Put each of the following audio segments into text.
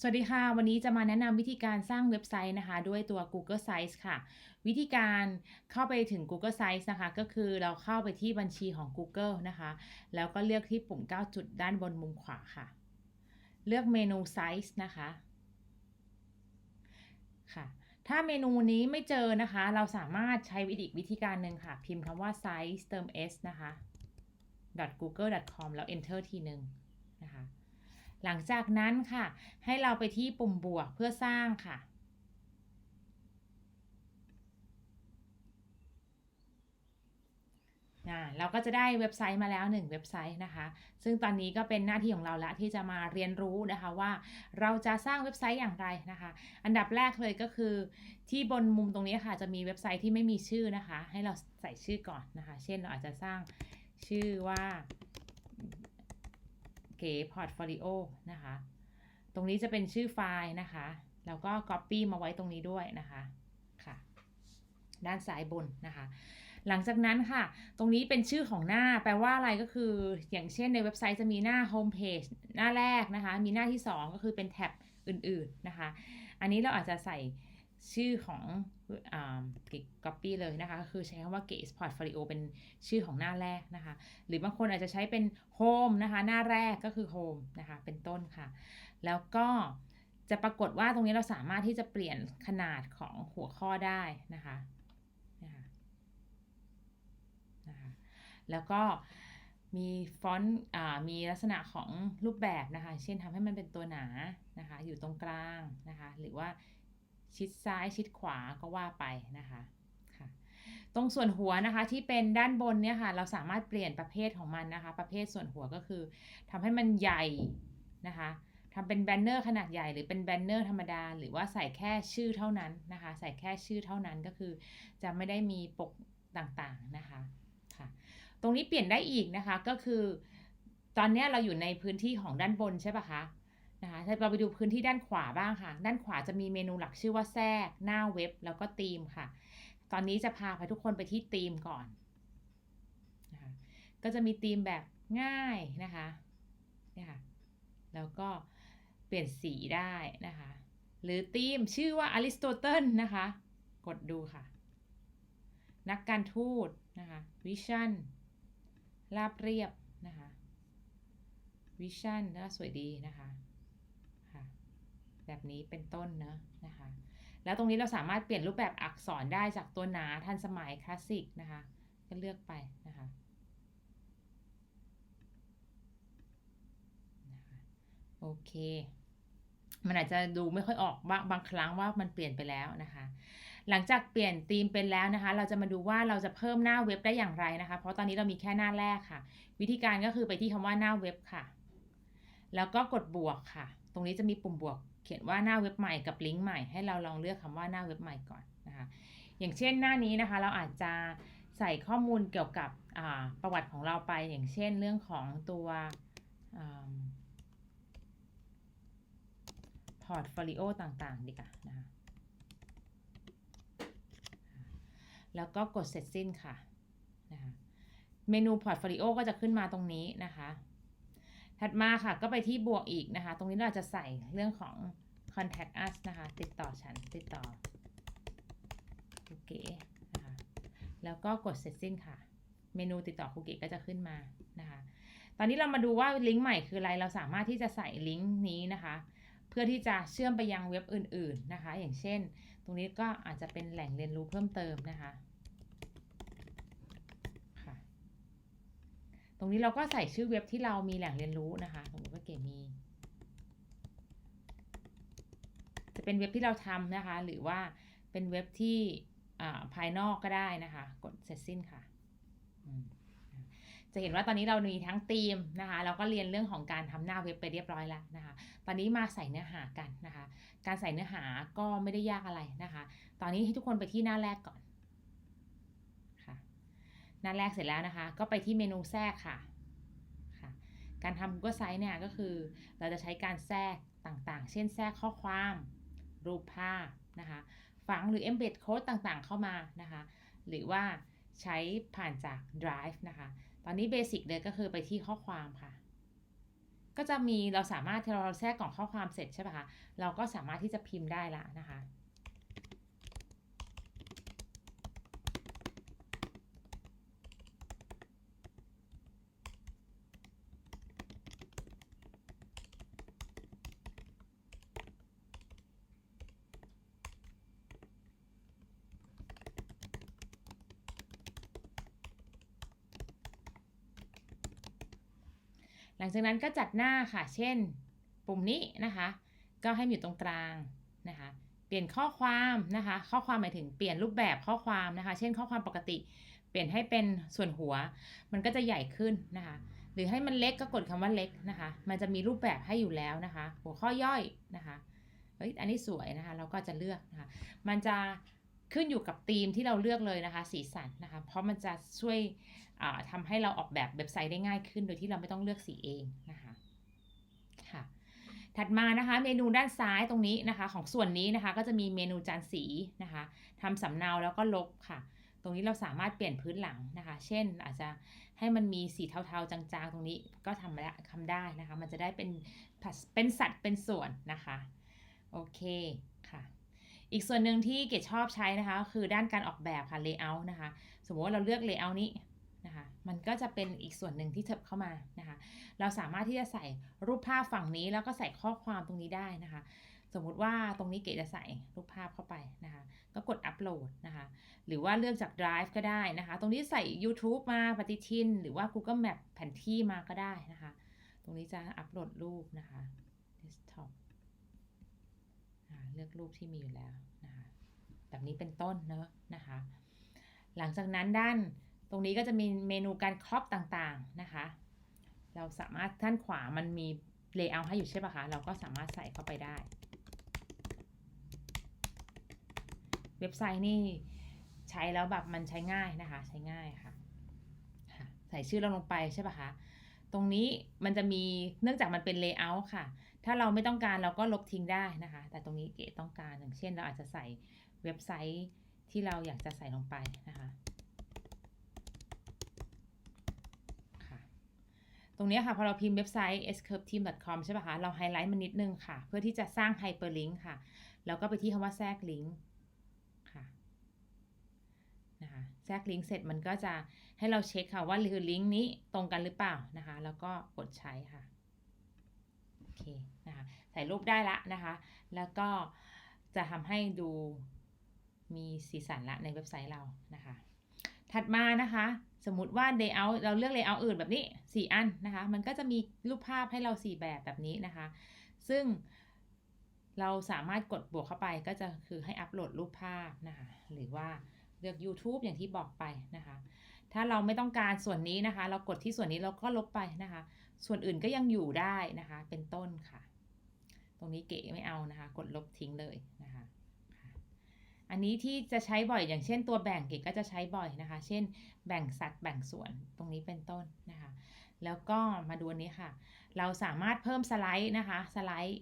สวัสดีค่ะ วันนี้จะมาแนะนำวิธีการสร้างเว็บไซต์นะคะ ด้วยตัว Google Sites ค่ะ วิธีการเข้าไปถึง Google Sites นะคะ ก็คือเราเข้าไปที่บัญชีของ Google นะคะ แล้วก็เลือกที่ปุ่ม 9 จุดด้านบนมุมขวาค่ะ เลือกเมนู Sites นะคะค่ะ ถ้าเมนูนี้ไม่เจอนะคะ เราสามารถใช้อีวิธีการหนึ่งค่ะ พิมพ์คำว่า sites เติม s นะคะ .google.com แล้ว enter ทีหนึ่งนะคะ หลังจากนั้นค่ะ ให้เราไปที่ปุ่มบวกเพื่อสร้างค่ะอ่าเราก็จะได้เว็บไซต์มาแล้ว 1 เว็บไซต์นะคะ ซึ่งตอนนี้ก็เป็นหน้าที่ของเราละที่จะมาเรียนรู้นะคะว่าเราจะสร้างเว็บไซต์อย่างไรนะคะ อันดับแรกเลยก็คือ ที่บนมุมตรงนี้ค่ะ จะมีเว็บไซต์ที่ไม่มีชื่อนะคะ ให้เราใส่ชื่อก่อนนะคะ เช่นเราอาจจะสร้างชื่อว่า เก๋พอร์ตโฟลิโอนะคะ ตรงนี้จะเป็นชื่อไฟล์นะคะ แล้วก็ Copy มาไว้ตรงนี้ด้วยนะคะค่ะ ด้านซ้ายบนนะคะ หลังจากนั้นค่ะ ตรงนี้เป็นชื่อของหน้าแปลว่าอะไรก็คือ อย่างเช่นในเว็บไซต์จะมีหน้าโฮมเพจหน้าแรกนะคะ มีหน้าที่ 2 ก็คือเป็นแท็บอื่นๆนะคะ อันนี้เราอาจจะใส่ชื่อของ ก๋ก๊อปปี้เลยนะคะก็คือใช้คำว่าเก๋สปอร์ตฟลิโอเป็นชื่อของหน้าแรกนะคะ หรือบางคนอาจจะใช้เป็นโฮมนะคะ หน้าแรกก็คือโฮมนะคะ เป็นต้นค่ะ แล้วก็จะปรากฏว่าตรงนี้เราสามารถที่จะเปลี่ยนขนาดของหัวข้อได้นะคะนะคะนะคะแล้วก็มีฟอนต์มีลักษณะของรูปแบบนะคะ เช่นทำให้มันเป็นตัวหนานะคะ อยู่ตรงกลางนะคะ หรือว่า ชิดซ้ายชิดขวาก็ว่าไปนะคะค่ะตรงส่วนหัวนะคะที่เป็นด้านบนเนี่ยค่ะเราสามารถเปลี่ยนประเภทของมันนะคะ ประเภทส่วนหัวก็คือทำให้มันใหญ่นะคะทำเป็นแบนเนอร์ขนาดใหญ่หรือเป็นแบนเนอร์ธรรมดา หรือว่าใส่แค่ชื่อเท่านั้นนะคะ ใส่แค่ชื่อเท่านั้นก็คือ จะไม่ได้มีปกต่างๆนะคะค่ะตรงนี้เปลี่ยนได้อีกนะคะก็คือ ตอนนี้เราอยู่ในพื้นที่ของด้านบนใช่ปะคะ นะคะถ้าเราไปดูพื้นที่ด้านขวาบ้างค่ะ ด้านขวาจะมีเมนูหลักชื่อว่าแทรก หน้าเว็บ แล้วก็ธีมค่ะ ตอนนี้จะพาไปทุกคนไปที่ธีมก่อนนะคะก็จะมีธีมแบบง่ายนะคะเนี่ยค่ะ แล้วก็เปลี่ยนสีได้นะคะ หรือธีมชื่อว่าอริสโตเติลนะคะ กดดูค่ะ นักการทูตนะคะวิชั่นราบเรียบนะคะวิชั่นก็สวยดีนะคะ แบบนี้เป็นต้นนะนะคะ แล้วตรงนี้เราสามารถเปลี่ยนรูปแบบอักษรได้จากตัวหนาทันสมัยคลาสสิกนะคะ ก็เลือกไปนะคะโอเค มันอาจจะดูไม่ค่อยออกบางบางครั้งว่ามันเปลี่ยนไปแล้วนะคะ หลังจากเปลี่ยนธีมเป็นแล้วนะคะ เราจะมาดูว่าเราจะเพิ่มหน้าเว็บได้อย่างไรนะคะ เพราะตอนนี้เรามีแค่หน้าแรกค่ะ วิธีการก็คือไปที่คำว่าหน้าเว็บค่ะ แล้วก็กดบวกค่ะ ตรงนี้จะมีปุ่มบวก เขียนว่าหน้าเว็บใหม่กับลิงก์ใหม่ให้เราลองเลือกคำว่าหน้าเว็บใหม่ก่อนนะคะอย่างเช่นหน้านี้นะคะเราอาจจะใส่ข้อมูลเกี่ยวกับประวัติของเราไป อย่างเช่นเรื่องของตัวพอร์ตโฟลิโอต่างๆ ดีกว่านะคะแล้วก็กดเสร็จสิ้นค่ะนะคะเมนูพอร์ตโฟลิโอก็จะขึ้นมาตรงนี้นะคะ ถัดมาค่ะก็ไปที่บวกอีกนะคะ ตรงนี้เราจะใส่เรื่องของ contact us นะคะ ติดต่อฉัน ติดต่อครูเก๋นะคะแล้วก็กดเสร็จสิ้นค่ะ เมนูติดต่อครูเก๋ก็จะขึ้นมานะคะ ตอนนี้เรามาดูว่าลิงก์ใหม่คืออะไร เราสามารถที่จะใส่ลิงก์นี้นะคะ เพื่อที่จะเชื่อมไปยังเว็บอื่น ๆนะคะ อย่างเช่น ตรงนี้ก็อาจจะเป็นแหล่งเรียนรู้เพิ่มเติมนะคะ ต รงนี้เราก็ใส่ชื่อเว็บที่เรามีแหล่งเรียนรู้นะคะสมมติว่าเก๋มี จะเป็นเว็บที่เราทำนะคะ หรือว่าเป็นเว็บที่ภายนอกก็ได้นะคะ กดเสร็จสิ้นค่ะ จะเห็นว่าตอนนี้เรามีทั้งธีมนะคะ เราก็เรียนเรื่องของการทำหน้าเว็บไปเรียบร้อยแล้วนะคะ ตอนนี้มาใส่เนื้อหากันนะคะ การใส่เนื้อหาก็ไม่ได้ยากอะไรนะคะ ตอนนี้ให้ทุกคนไปที่หน้าแรกก่อน หน้าแรกเสร็จแล้วนะคะ ก็ไปที่เมนูแทรกค่ะค่ะ การทำ Google Sites เนี่ยก็คือ เราจะใช้การแทรกต่างๆ เช่นแทรกข้อความ รูปภาพนะคะฝังหรือ embed code ต่างๆ เข้ามานะคะ หรือว่าใช้ผ่านจาก Drive นะคะ ตอนนี้เบสิกเลยก็คือไปที่ข้อความค่ะ ก็จะมีเราสามารถที่เราแทรกกล่องข้อความเสร็จใช่ปะคะ เราก็สามารถที่จะพิมพ์ได้ละนะคะ จากนั้นก็จัดหน้าค่ะ เช่น ปุ่มนี้นะคะ ก็ให้มันอยู่ตรงกลางนะคะ เปลี่ยนข้อความนะคะ ข้อความหมายถึงเปลี่ยนรูปแบบข้อความนะคะ เช่น ข้อความปกติ เปลี่ยนให้เป็นส่วนหัว มันก็จะใหญ่ขึ้นนะคะ หรือให้มันเล็กก็กดคำว่าเล็กนะคะ มันจะมีรูปแบบให้อยู่แล้วนะคะ หัวข้อย่อยนะคะ เฮ้ย อันนี้สวยนะคะ เราก็จะเลือกนะคะ มันจะ ขึ้นอยู่กับธีมที่เราเลือกเลยนะคะ สีสันนะคะ เพราะมันจะช่วยอ่าทำให้เราออกแบบเว็บไซต์ได้ง่ายขึ้น โดยที่เราไม่ต้องเลือกสีเองนะคะค่ะถัดมานะคะเมนูด้านซ้ายตรงนี้นะคะ ของส่วนนี้นะคะ ก็จะมีเมนูจานสีนะคะทำสำเนาแล้วก็ลบค่ะ ตรงนี้เราสามารถเปลี่ยนพื้นหลังนะคะ เช่นอาจจะให้มันมีสีเทาๆจางๆ ตรงนี้ก็ทำได้ทำได้นะคะ มันจะได้เป็นเป็นสัดเป็นส่วนนะคะโอเค อีกส่วนหนึ่งที่เกดชอบใช้นะคะ คือด้านการออกแบบค่ะ layout นะคะ สมมติว่าเราเลือก layout นี้นะคะ มันก็จะเป็นอีกส่วนหนึ่งที่เถิบเข้ามานะคะ เราสามารถที่จะใส่รูปภาพฝั่งนี้แล้วก็ใส่ข้อความตรงนี้ได้นะคะ สมมุติว่าตรงนี้เกดจะใส่รูปภาพเข้าไปนะคะ ก็กดอัปโหลดนะคะ หรือว่าเลือกจาก Drive ก็ได้นะคะ ตรงนี้ใส่ YouTube มาปฏิทิน หรือว่า Google Map แผนที่มาก็ได้นะคะ ตรงนี้จะอัปโหลดรูปนะคะ เลือกรูปที่มีอยู่แล้วนะคะแบบนี้เป็นต้นเนอะนะคะ หลังจากนั้นด้านตรงนี้ก็จะมีเมนูการครอปต่างๆนะคะ เราสามารถด้านขวามันมี layout ให้อยู่ใช่ปะคะ เราก็สามารถใส่เข้าไปได้ เว็บไซต์นี่ใช้แล้วแบบมันใช้ง่ายนะคะ ใช้ง่ายค่ะ ใส่ชื่อเราลงไปใช่ปะคะ รงนี้มันจะมีเนื่องจากมันเป็น layout ค่ะ ถ้าเราไม่ต้องการเราก็ลบทิ้งได้นะคะ แต่ตรงนี้เก๋ต้องการอย่างเช่น เราอาจจะใส่เว็บไซต์ที่เราอยากจะใส่ลงไปนะคะตรงนี้ค่ะ พอเราพิมพ์เว็บไซต์ scurveteam.com ใช่ป่ะคะ เราไฮไลท์มันนิดนึงค่ะ เพื่อที่จะสร้างไฮเปอร์ลิงก์ค่ะ แล้วก็ไปที่คำว่าแทรกลิงก์ค่ะนะคะแทรกลิงก์เสร็จมันก็จะ ให้เราเช็คค่ะว่าคือลิงก์นี้ตรงกันหรือเปล่านะคะ แล้วก็กดใช้ค่ะโอเคนะคะใส่รูปได้ละนะคะ แล้วก็จะทำให้ดูมีสีสันละในเว็บไซต์เรานะคะ ถัดมานะคะ สมมติว่า layout เราเลือก layout อื่นแบบนี้ 4 อันนะคะ มันก็จะมีรูปภาพให้เรา 4 แบบแบบนี้นะคะ ซึ่งเราสามารถกดบวกเข้าไปก็จะคือให้อัปโหลดรูปภาพนะคะ หรือว่าเลือก YouTube อย่างที่บอกไปนะคะ ถ้าเราไม่ต้องการส่วนนี้นะคะ เรากดที่ส่วนนี้เราก็ลบไปนะคะ ส่วนอื่นก็ยังอยู่ได้นะคะ เป็นต้นค่ะ ตรงนี้เก๋ไม่เอานะคะ กดลบทิ้งเลยนะคะ อันนี้ที่จะใช้บ่อยอย่างเช่นตัวแบ่งเก๋ก็จะใช้บ่อยนะคะ เช่น แบ่งสัดแบ่งส่วนตรงนี้เป็นต้นนะคะ แล้วก็มาดูอันนี้ค่ะ เราสามารถเพิ่มสไลด์นะคะ สไลด์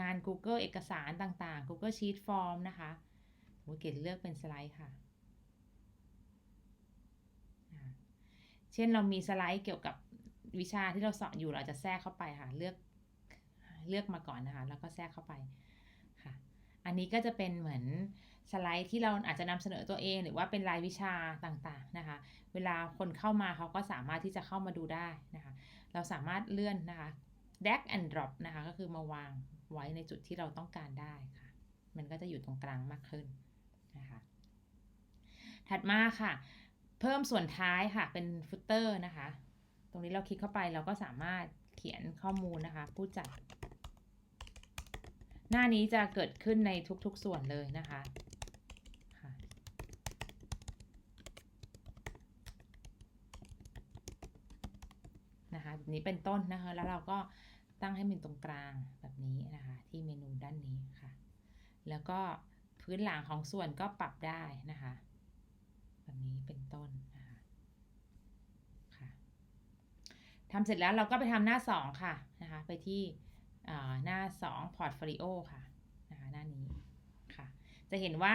งาน Google เอกสารต่างๆ Google Sheet Form นะคะโอเคเลือกเป็นสไลด์ค่ะ เช่นเรามีสไลด์เกี่ยวกับวิชาที่เราสอนอยู่เราจะแทรกเข้าไปค่ะ เลือกเลือกมาก่อนนะคะ แล้วก็แทรกเข้าไปค่ะ อันนี้ก็จะเป็นเหมือนสไลด์ที่เราอาจจะนำเสนอตัวเอง หรือว่าเป็นรายวิชาต่างๆนะคะ เวลาคนเข้ามาเขาก็สามารถที่จะเข้ามาดูได้นะคะ เราสามารถเลื่อนนะคะ drag and drop นะคะ ก็คือมาวางไว้ในจุดที่เราต้องการได้ค่ะ มันก็จะอยู่ตรงกลางมากขึ้นนะคะ ถัดมาค่ะ เพิ่มส่วนท้ายค่ะเป็นฟุตเตอร์นะคะ ตรงนี้เราคลิกเข้าไปเราก็สามารถเขียนข้อมูลนะคะ ผู้จัด หน้านี้จะเกิดขึ้นในทุกๆส่วนเลยนะคะนะคะแบบนี้เป็นต้นนะคะ แล้วเราก็ตั้งให้มันตรงกลางแบบนี้นะคะ ที่เมนูด้านนี้ค่ะ แล้วก็พื้นหลังของส่วนก็ปรับได้นะคะ แบบนี้เป็นต้นนะคะค่ะทำเสร็จแล้วเราก็ไปทำหน้า 2 ค่ะนะคะไปที่หน้า 2 Portfolio ค่ะนะคะหน้านี้ค่ะจะเห็นว่า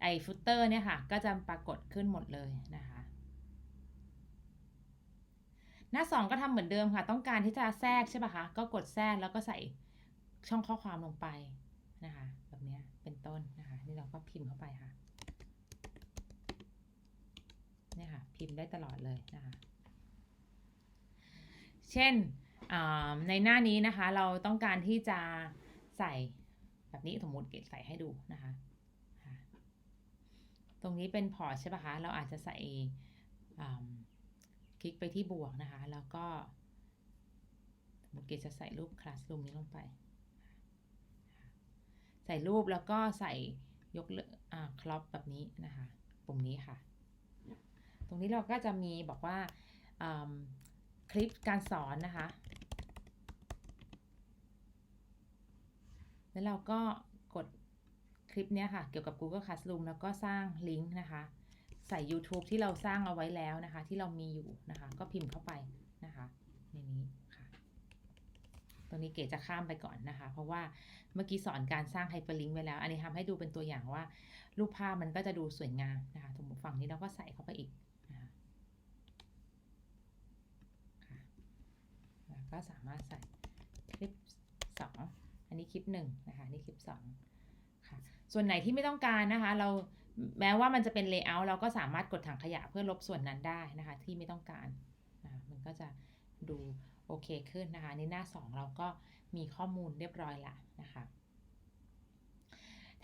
ไอ้ฟุตเตอร์เนี่ยค่ะก็จะปรากฏขึ้นหมดเลยนะคะหน้าสองก็ทำเหมือนเดิมค่ะ ต้องการที่จะแทรกใช่ปะคะ ก็กดแทรกแล้วก็ใส่ช่องข้อความลงไปนะคะ แบบนี้เป็นต้นนะคะ นี่เราก็พิมพ์เข้าไปค่ะ เนี่ยค่ะ พิมพ์ได้ตลอดเลยนะคะ เช่นในหน้านี้นะคะเราต้องการที่จะใส่แบบนี้สมมติเกดใส่ให้ดูนะคะ ตรงนี้เป็นพอร์ตใช่ปะคะ เราอาจจะใส่คลิกไปที่บวกนะคะ แล้วก็สมมติเกดจะใส่รูป Classroom นี้ลงไป ใส่รูปแล้วก็ใส่ยกเลิกอ่าครอปแบบนี้นะคะ ปุ่มนี้ค่ะ ตรงนี้เราก็จะมีบอกว่าคลิปการสอนนะคะ แล้วเราก็กดคลิปเนี้ยค่ะ เกี่ยวกับ Google Classroom แล้วก็สร้างลิงก์นะคะ ใส่ YouTube ที่เราสร้างเอาไว้แล้วนะคะ ที่เรามีอยู่นะคะ ก็พิมพ์เข้าไปนะคะในนี้ค่ะ ตรงนี้เก๋จะข้ามไปก่อนนะคะ เพราะว่าเมื่อกี้สอนการสร้างไฮเปอร์ลิงก์ไว้แล้ว อันนี้ทำให้ดูเป็นตัวอย่างว่า รูปภาพมันก็จะดูสวยงามนะคะสมมติฝั่งนี้เราก็ใส่เข้าไปอีกนะคะค่ะแล้ว ก็สามารถใส่คลิป 2 อันนี้คลิป1นะคะนี่คลิป2ค่ะส่วนไหนที่ไม่ต้องการนะคะ เราแม้ว่ามันจะเป็น layout เราก็สามารถกดถังขยะเพื่อลบส่วนนั้นได้นะคะที่ไม่ต้องการนะคะมันก็จะดูโอเคขึ้นนะคะในหน้า 2 เราก็มีข้อมูลเรียบร้อยละนะคะ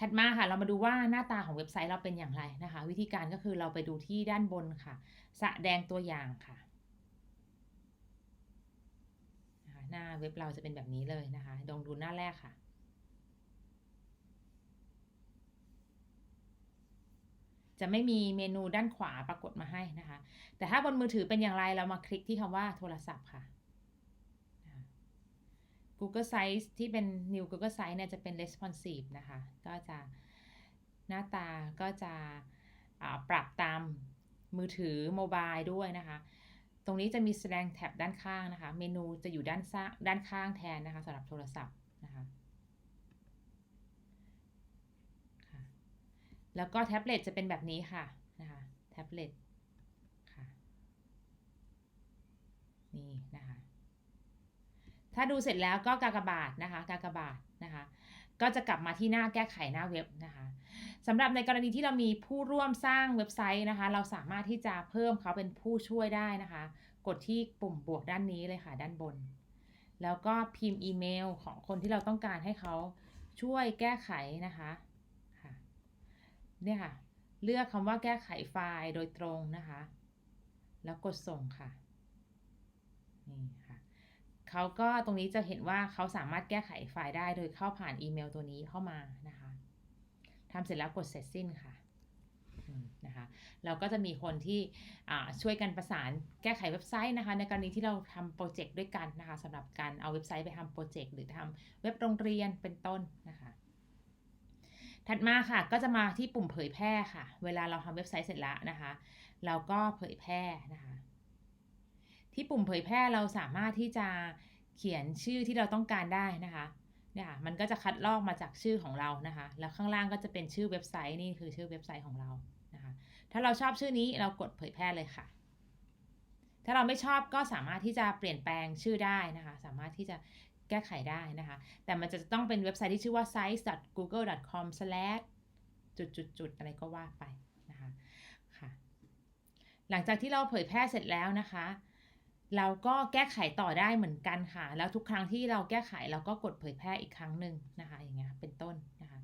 ถัดมาค่ะเรามาดูว่าหน้าตาของเว็บไซต์เราเป็นอย่างไรนะคะ วิธีการก็คือเราไปดูที่ด้านบนค่ะ แสดงตัวอย่างค่ะนะคะ หน้าเว็บเราจะเป็นแบบนี้เลยนะคะลองดูหน้าแรกค่ะ จะไม่มีเมนูด้านขวาปรากฏมาให้นะคะ แต่ถ้าบนมือถือเป็นอย่างไรเรามาคลิกที่คำว่าโทรศัพท์ค่ะ Google Sites ที่เป็น New Google Sites เนี่ยจะเป็น responsive นะคะ ก็จะหน้าตาก็จะปรับตามมือถือโมบายด้วยนะคะ ตรงนี้จะมีแสดงแท็บด้านข้างนะคะ เมนูจะอยู่ด้านซ้าด้านข้างแทนนะคะสำหรับโทรศัพท์นะคะค่ะแล้วก็แท็บเล็ตจะเป็นแบบนี้ค่ะนะคะแท็บเล็ตค่ะนี่นะคะถ้าดูเสร็จแล้วก็กากบาทนะคะกากบาทนะคะ ก็จะกลับมาที่หน้าแก้ไขหน้าเว็บนะคะ สำหรับในกรณีที่เรามีผู้ร่วมสร้างเว็บไซต์นะคะ เราสามารถที่จะเพิ่มเขาเป็นผู้ช่วยได้นะคะ กดที่ปุ่มบวกด้านนี้เลยค่ะ ด้านบน แล้วก็พิมพ์อีเมลของคนที่เราต้องการให้เขาช่วยแก้ไขนะคะค่ะเนี่ยค่ะ เลือกคำว่าแก้ไขไฟล์โดยตรงนะคะ แล้วกดส่งค่ะนี่ค่ะเขาก็ตรงนี้จะเห็นว่าเขาสามารถแก้ไขไฟล์ได้โดยเข้าผ่านอีเมลตัวนี้เข้ามานะคะ ทำเสร็จแล้วกดเสร็จสิ้นค่ะนะคะเราก็จะมีคนที่ช่วยกันประสานแก้ไขเว็บไซต์นะคะ ในกรณีที่เราทำโปรเจกต์ด้วยกันนะคะสำหรับการเอาเว็บไซต์ไปทำโปรเจกต์หรือทำเว็บโรงเรียนเป็นต้นนะคะถัดมาค่ะก็จะมาที่ปุ่มเผยแพร่ค่ะ เวลาเราทำเว็บไซต์เสร็จแล้วนะคะ เราก็เผยแพร่นะคะ ที่ปุ่มเผยแพร่เราสามารถที่จะเขียนชื่อที่เราต้องการได้นะคะ เนี่ยมันก็จะคัดลอกมาจากชื่อของเรานะคะ แล้วข้างล่างก็จะเป็นชื่อเว็บไซต์นี่คือชื่อเว็บไซต์ของเรานะคะ ถ้าเราชอบชื่อนี้เรากดเผยแพร่เลยค่ะ ถ้าเราไม่ชอบก็สามารถที่จะเปลี่ยนแปลงชื่อได้นะคะ สามารถที่จะแก้ไขได้นะคะ แต่มันจะต้องเป็นเว็บไซต์ที่ชื่อว่า sites.google.com/ จุดๆๆอะไรก็ว่าไปนะคะค่ะ หลังจากที่เราเผยแพร่เสร็จแล้วนะคะ เราก็แก้ไขต่อได้เหมือนกันค่ะ แล้วทุกครั้งที่เราแก้ไขเราก็กดเผยแพร่อีกครั้งหนึ่งนะคะ อย่างเงี้ยเป็นต้นนะคะ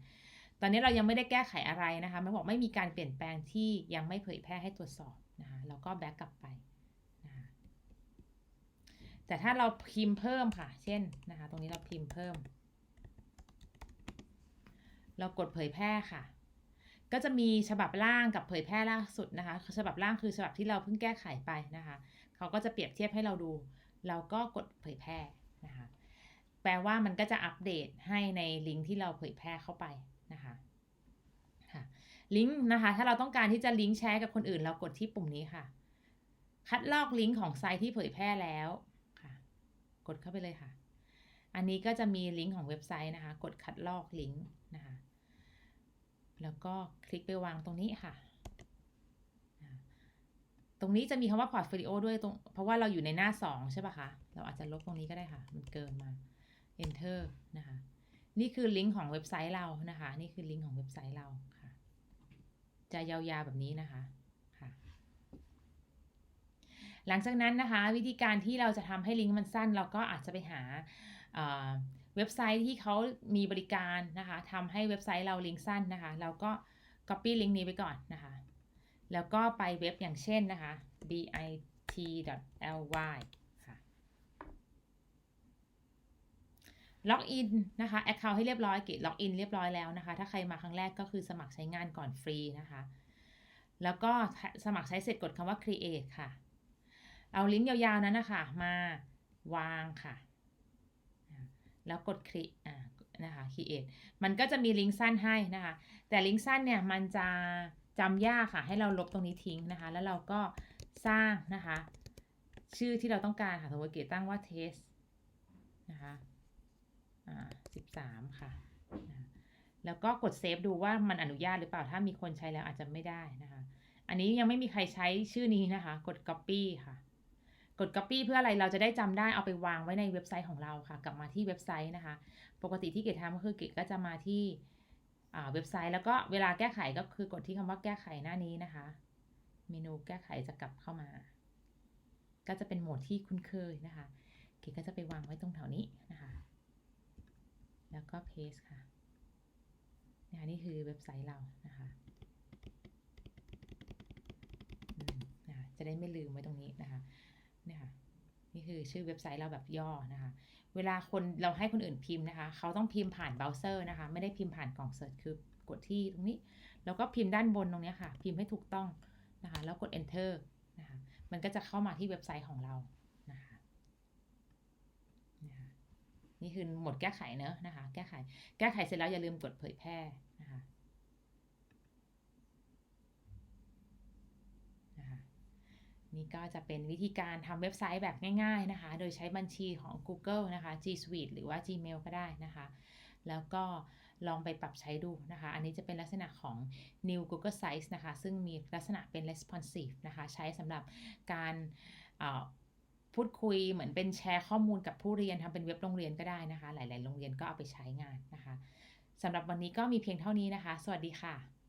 ตอนนี้เรายังไม่ได้แก้ไขอะไรนะคะมันบอกไม่มีการเปลี่ยนแปลงที่ยังไม่เผยแพร่ให้ตรวจสอบนะคะเราก็แบ็กกลับไปนะคะแต่ถ้าเราพิมพ์เพิ่มค่ะ เช่นนะคะ ตรงนี้เราพิมพ์เพิ่ม เรากดเผยแพร่ค่ะ ก็จะมีฉบับล่างกับเผยแพร่ล่าสุดนะคะ ฉบับล่างคือฉบับที่เราเพิ่งแก้ไขไปนะคะ เขาก็จะเปรียบเทียบให้เราดู เราก็กดเผยแพร่นะคะ แปลว่ามันก็จะอัปเดตให้ในลิงก์ที่เราเผยแพร่เข้าไปนะคะค่ะลิงก์นะคะ ถ้าเราต้องการที่จะลิงก์แชร์กับคนอื่น เรากดที่ปุ่มนี้ค่ะ คัดลอกลิงก์ของไซต์ที่เผยแพร่แล้วค่ะ กดเข้าไปเลยค่ะ อันนี้ก็จะมีลิงก์ของเว็บไซต์นะคะ กดคัดลอกลิงก์นะคะ แล้วก็คลิกไปวางตรงนี้ค่ะ ตรงนี้จะมีคำว่า portfolio ด้วยตรงเพราะว่าเราอยู่ในหน้า 2 ใช่ป่ะคะ เราอาจจะลบตรงนี้ก็ได้ค่ะ มันเกินมา enter นะคะ นี่คือลิงก์ของเว็บไซต์เรานะคะ นี่คือลิงก์ของเว็บไซต์เราค่ะ จะยาวๆแบบนี้นะคะค่ะหลังจากนั้นนะคะ วิธีการที่เราจะทำให้ลิงก์มันสั้น เราก็อาจจะไปหา เว็บไซต์ที่เขามีบริการนะคะทำให้เว็บไซต์เราลิงก์สั้นนะคะ เราก็ copy ลิงก์นี้ไปก่อนนะคะ แล้วก็ไปเว็บอย่างเช่นนะคะ bit.ly ค่ะล็อกอินนะคะ Account ให้เรียบร้อยเกตล็อกอินเรียบร้อยแล้วนะคะ ถ้าใครมาครั้งแรกก็คือสมัครใช้งานก่อนฟรีนะคะ แล้วก็สมัครใช้เสร็จกดคำว่า create ค่ะ เอาลิงก์ยาวๆนั้นนะคะ มาวางค่ะ แล้วกด create อ่านะคะ create มันก็จะมีลิงก์สั้นให้นะคะ แต่ลิงก์สั้นเนี่ยมันจะจำยากค่ะ ให้เราลบตรงนี้ทิ้งนะคะ แล้วเราก็สร้างนะคะ ชื่อที่เราต้องการค่ะสมมติเกตตั้งว่า test นะคะอ่าสิบสามค่ะแล้วก็กดเซฟดูว่ามันอนุญาตหรือเปล่าถ้ามีคนใช้แล้วอาจจะไม่ได้นะคะ อันนี้ยังไม่มีใครใช้ชื่อนี้นะคะ กด copy ค่ะ ด copy เพื่ออะไรเราจะได้จำได้เอาไปวางไว้ในเว็บไซต์ของเราค่ะ กลับมาที่เว็บไซต์นะคะ ปกติที่เกดทำก็คือเกดก็จะมาที่เว็บไซต์แล้วก็เวลาแก้ไขก็คือกดที่คำว่าแก้ไขหน้านี้นะคะ เมนูแก้ไขจะกลับเข้ามา ก็จะเป็นโหมดที่คุ้นเคยนะคะเกดก็จะไปวางไว้ตรงแถวนี้นะคะ แล้วก็ paste ค่ะนะคะนี่คือเว็บไซต์เรานะคะจะได้ไม่ลืมไว้ตรงนี้นะคะ นี่คือชื่อเว็บไซต์เราแบบย่อนะคะ เวลาคนเราให้คนอื่นพิมพ์นะคะ เขาต้องพิมพ์ผ่านเบราว์เซอร์นะคะ ไม่ได้พิมพ์ผ่านกล่องเสิร์ชคือกดที่ตรงนี้ แล้วก็พิมพ์ด้านบนตรงนี้ค่ะ พิมพ์ให้ถูกต้องนะคะ แล้วกด enter นะคะ มันก็จะเข้ามาที่เว็บไซต์ของเรานะคะนะคะนี่คือหมดแก้ไขเนอะนะคะ แก้ไข แก้ไขเสร็จแล้วอย่าลืมกดเผยแพร่นะคะนะคะ นี่ก็จะเป็นวิธีการทำเว็บไซต์แบบง่าย ๆนะคะ โดยใช้บัญชีของ Google นะคะ G Suite หรือว่า Gmail ก็ได้นะคะ แล้วก็ลองไปปรับใช้ดูนะคะ อันนี้จะเป็นลักษณะของ New Google Sites นะคะ ซึ่งมีลักษณะเป็น responsive นะคะ ใช้สำหรับการพูดคุยเหมือนเป็นแชร์ข้อมูลกับผู้เรียนทำเป็นเว็บโรงเรียนก็ได้นะคะ หลาย ๆ โรงเรียนก็เอาไปใช้งานนะคะสำหรับวันนี้ก็มีเพียงเท่านี้นะคะ สวัสดีค่ะ